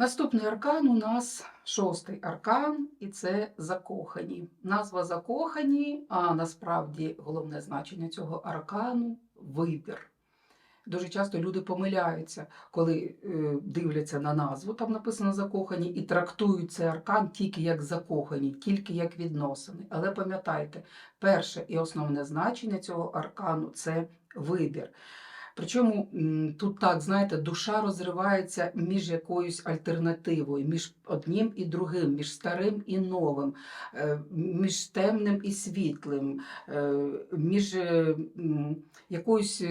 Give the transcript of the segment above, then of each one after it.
Наступний аркан у нас шостий аркан, і це закохані. Назва закохані, а насправді головне значення цього аркану вибір. Дуже часто люди помиляються, коли е, дивляться на назву, там написано закохані, і трактують цей аркан тільки як закохані, тільки як відносини. Але пам'ятайте, перше і основне значення цього аркану це вибір. Причому тут так, знаєте, душа розривається між якоюсь альтернативою, між одним і другим, між старим і новим, е, між темним і світлим, е, між е, якоюсь.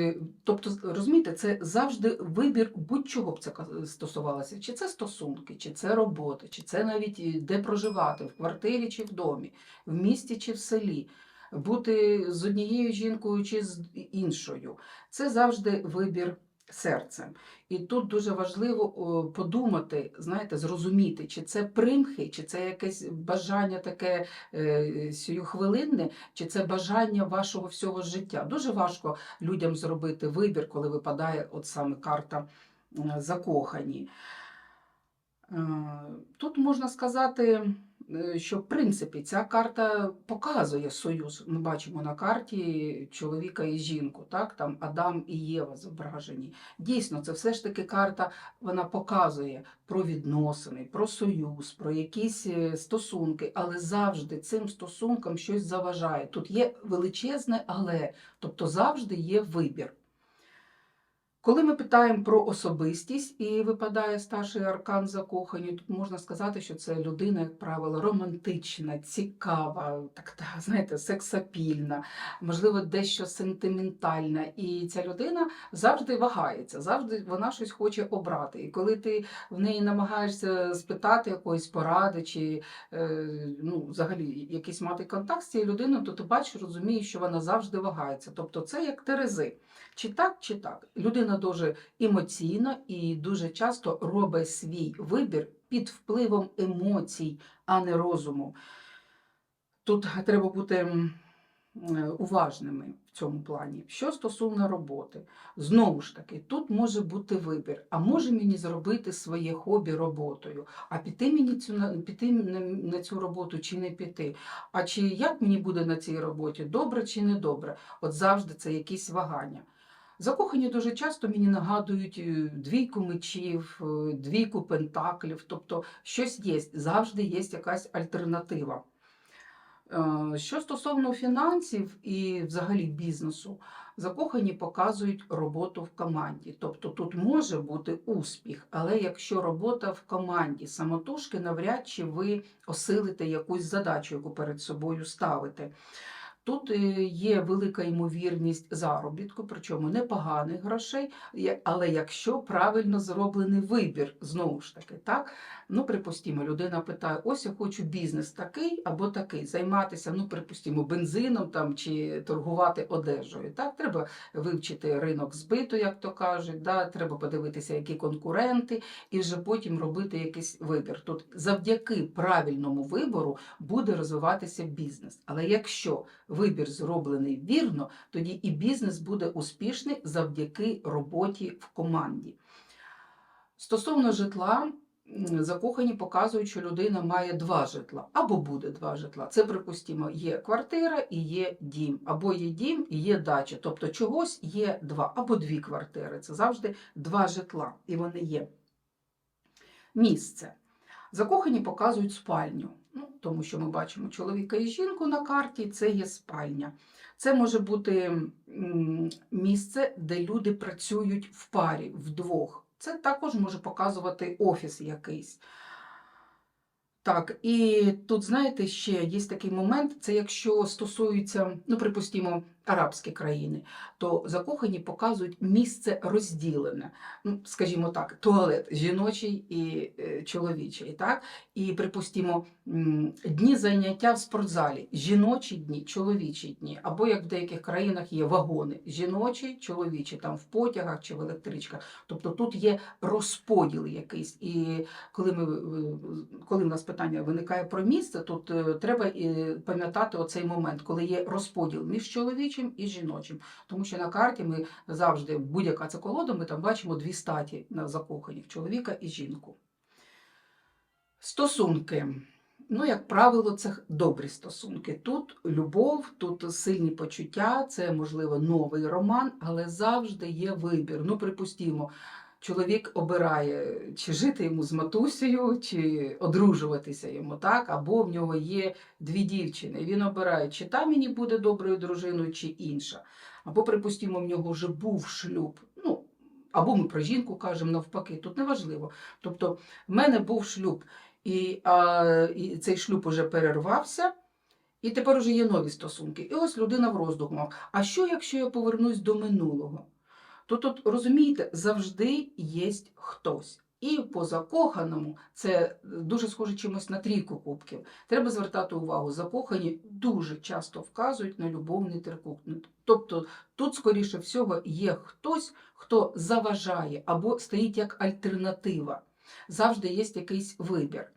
Тобто, розумієте, це завжди вибір будь-чого б це стосувалося. Чи це стосунки, чи це робота, чи це навіть де проживати, в квартирі чи в домі, в місті чи в селі. Бути з однією жінкою чи з іншою. Це завжди вибір серцем. І тут дуже важливо подумати, знаєте, зрозуміти, чи це примхи, чи це якесь бажання таке е, хвилинне, чи це бажання вашого всього життя. Дуже важко людям зробити вибір, коли випадає от саме карта закохані. Е, Тут можна сказати, що в принципі ця карта показує союз. Ми бачимо на карті чоловіка і жінку, так там Адам і Єва зображені. Дійсно, це все ж таки карта, вона показує про відносини, про союз, про якісь е, стосунки, але завжди цим стосункам щось заважає. Тут є величезне але, тобто завжди є вибір. Коли ми питаємо про особистість і випадає старший аркан закохані, тут можна сказати, що це людина, як правило, романтична, цікава, так, та, знаєте, сексапільна, можливо, дещо сентиментальна. І ця людина завжди вагається, завжди вона щось хоче обрати. І коли ти в неї намагаєшся спитати якоїсь поради, чи е, ну, взагалі якийсь мати контакт з цією людиною, то ти бачиш, розумієш, що вона завжди вагається. Тобто це як терези. Чи так, чи так. Людина дуже емоційна і дуже часто робить свій вибір під впливом емоцій, а не розуму. Тут треба бути е, уважними в цьому плані. Що стосовно роботи, знову ж таки, тут може бути вибір, а може мені зробити своє хобі роботою, а піти мені цю піти на цю роботу чи не піти. А чи як мені буде на цій роботі, добре чи не добре? От завжди це якісь вагання. Закохані дуже часто мені нагадують е, двійку мечів, е, двійку пентаклів, тобто щось є, завжди є якась альтернатива. Е, Що стосовно фінансів і взагалі бізнесу, закохані показують роботу в команді. Тобто тут може бути успіх, але якщо робота в команді самотужки, навряд чи ви осилите якусь задачу, яку перед собою ставите. Тут е, є велика ймовірність заробітку, причому непоганих грошей, але якщо правильно зроблений вибір, знову ж таки, так? Ну, припустімо, людина питає: ось я хочу бізнес такий або такий, займатися, ну, припустімо, бензином там чи торгувати одежею. Так, треба вивчити ринок збиту, як то кажуть, да? треба подивитися, які конкуренти, і вже потім робити якийсь вибір. Тут завдяки правильному вибору буде розвиватися бізнес. Але якщо вибір зроблений вірно, тоді і бізнес буде успішний завдяки роботі в команді. Стосовно житла, закохані показують, що людина має два житла або буде два житла. Це, припустимо, є квартира і є дім, або є дім і є дача. Тобто чогось є два, або дві квартири. Це завжди два житла, і вони є. Місце. Закохані показують спальню, ну, тому що ми бачимо чоловіка і жінку на карті, це є спальня. Це може бути місце, де люди працюють в парі, вдвох. Це також може показувати офіс якийсь. Так, і тут, знаєте, ще є такий момент, це якщо стосується, ну, припустимо, арабські країни, то закохані показують місце розділене, ну, скажімо так, туалет жіночий і е, чоловічий, так? І, припустимо, дні заняття в спортзалі, жіночі дні, чоловічі дні, або як в деяких країнах є вагони, жіночі, чоловічі, там в потягах чи в електричках. Тобто тут є розподіл якийсь. І коли ми е, коли в нас питання виникає про місце, тут е, треба пам'ятати оцей момент, коли є розподіл між чоловічим і жіночим. Тому що на карті ми завжди, будь-яка це колода, ми там бачимо дві статі на закоханих чоловіка і жінку. Стосунки. Ну, як правило, це добрі стосунки. Тут любов, тут сильні почуття, це, можливо, новий роман, але завжди є вибір. Ну, припустімо, чоловік обирає, чи жити йому з матусею, чи одружуватися йому, так? Або в нього є дві дівчини. Він обирає, чи та мені буде доброю дружиною, чи інша. Або, припустімо, в нього вже був шлюб. Ну, або ми про жінку кажемо навпаки, тут неважливо. Тобто, в мене був шлюб, і, а, і цей шлюб уже перервався, і тепер уже є нові стосунки. І ось людина в роздумах. А що, якщо я повернусь до минулого? То тут, розумієте, завжди є хтось. І по закоханому це дуже схоже чимось на трійку кубків. Треба звертати увагу, закохані дуже часто вказують на любовний трикутник. Тобто тут, скоріше всього, є хтось, хто заважає або стоїть як альтернатива. Завжди є якийсь вибір.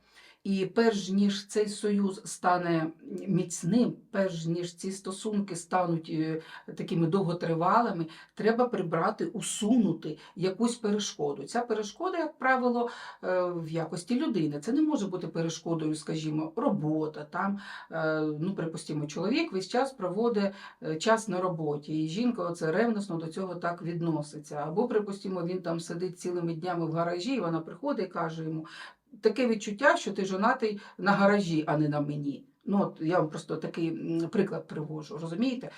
І перш ніж цей союз стане міцним, перш ніж ці стосунки стануть е, такими довготривалими, треба прибрати, усунути якусь перешкоду. Ця перешкода, як правило, е, в якості людини. Це не може бути перешкодою, скажімо, робота. Там, е, ну, припустимо, чоловік весь час проводить час на роботі, і жінка оце ревносно до цього так відноситься. Або, припустимо, він там сидить цілими днями в гаражі, і вона приходить і каже йому. Таке відчуття, що ти жонатий на гаражі, а не на мені. Ну, от я вам просто такий приклад привожу, розумієте?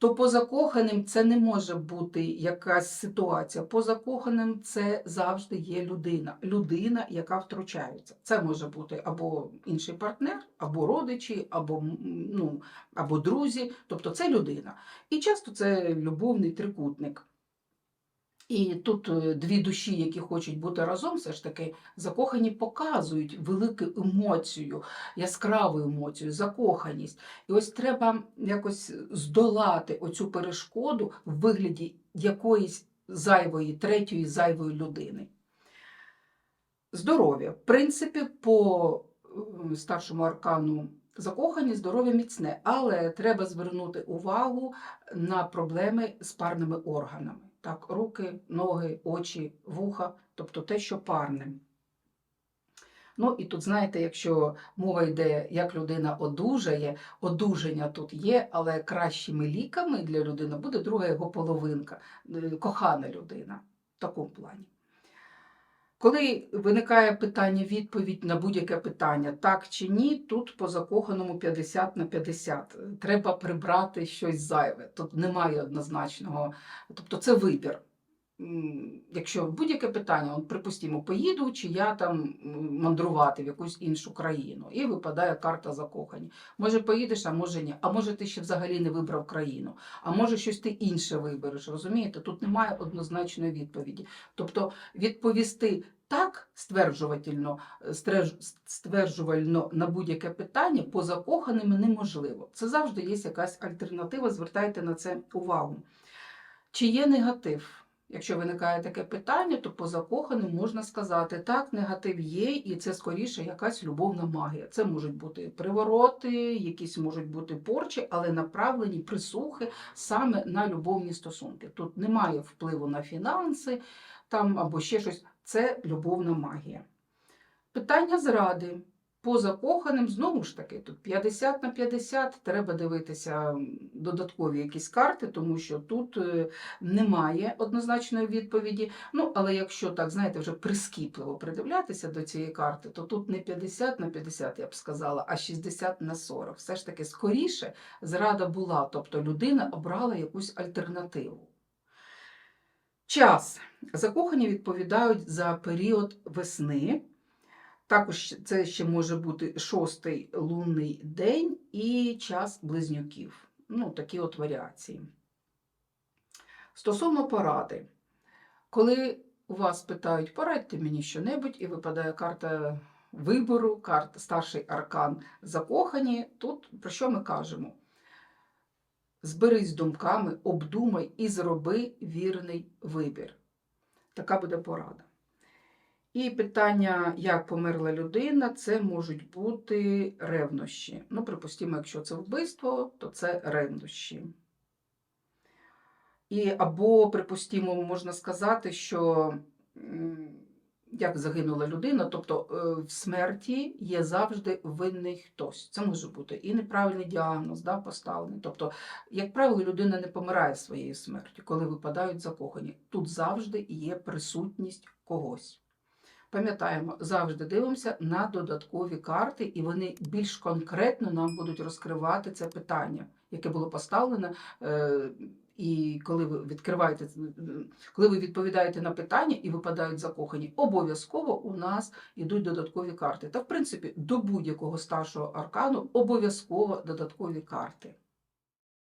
То по закоханим це не може бути якась ситуація. По закоханим це завжди є людина. Людина, яка втручається. Це може бути або інший партнер, або родичі, або, ну, або друзі. Тобто це людина. І часто це любовний трикутник. І тут е, дві душі, які хочуть бути разом, все ж таки закохані показують велику емоцію, яскраву емоцію, закоханість. І ось треба якось здолати оцю перешкоду в вигляді якоїсь зайвої, третьої зайвої людини. Здоров'я. В принципі, по старшому аркану закохані, здоров'я міцне, але треба звернути увагу на проблеми з парними органами. Так, руки, ноги, очі, вуха, тобто те, що парне. Ну і тут, знаєте, якщо мова йде, як людина одужає, одужання тут є, але кращими ліками для людини буде друга його половинка, е, кохана людина в такому плані. Коли виникає питання, відповідь на будь-яке питання, так чи ні, тут по закоханому 50 на 50. Треба прибрати щось зайве. Тут немає однозначного. Тобто це вибір. Якщо будь-яке питання, от, припустимо, поїду, чи я там мандрувати в якусь іншу країну, і випадає карта закохані. Може, поїдеш, а може ні. А може, ти ще взагалі не вибрав країну, а може щось ти інше вибереш. Розумієте? Тут немає однозначної відповіді. Тобто відповісти так стверджувательно, стреж- стверджувально на будь-яке питання по закоханими неможливо. Це завжди є якась альтернатива, звертайте на це увагу. Чи є негатив? Якщо виникає таке питання, то по закоханим можна сказати, так, негатив є, і це скоріше якась любовна магія. Це можуть бути привороти, якісь можуть бути порчі, але направлені присухи саме на любовні стосунки. Тут немає впливу на фінанси там або ще щось. Це любовна магія. Питання зради. По закоханим, знову ж таки, тут 50 на 50, треба дивитися додаткові якісь карти, тому що тут е, немає однозначної відповіді. Ну, але якщо так, знаєте, вже прискіпливо придивлятися до цієї карти, то тут не 50 на 50, я б сказала, а 60 на 40. Все ж таки, скоріше зрада була, тобто людина обрала якусь альтернативу. Час. Закохані відповідають за період весни. Також це ще може бути шостий лунний день і час близнюків. Ну, такі от варіації. Стосовно поради. Коли у вас питають, порадьте мені щонебудь, і випадає карта вибору, карта старший аркан закохані, тут про що ми кажемо? Зберись думками, обдумай і зроби вірний вибір. Така буде порада. І питання, як померла людина, це можуть бути ревнощі. Ну, припустимо, якщо це вбивство, то це ревнощі. І або, припустимо, можна сказати, що як загинула людина, тобто е, в смерті є завжди винний хтось. Це може бути і неправильний діагноз да, поставлений. Тобто, як правило, людина не помирає своєю смертю, коли випадають закохані. Тут завжди є присутність когось. Пам'ятаємо, завжди дивимося на додаткові карти, і вони більш конкретно нам будуть розкривати це питання, яке було поставлене. Е, І коли ви відкриваєте, коли ви відповідаєте на питання і випадають закохані, обов'язково у нас йдуть додаткові карти. Та, в принципі, до будь-якого старшого аркану обов'язково додаткові карти.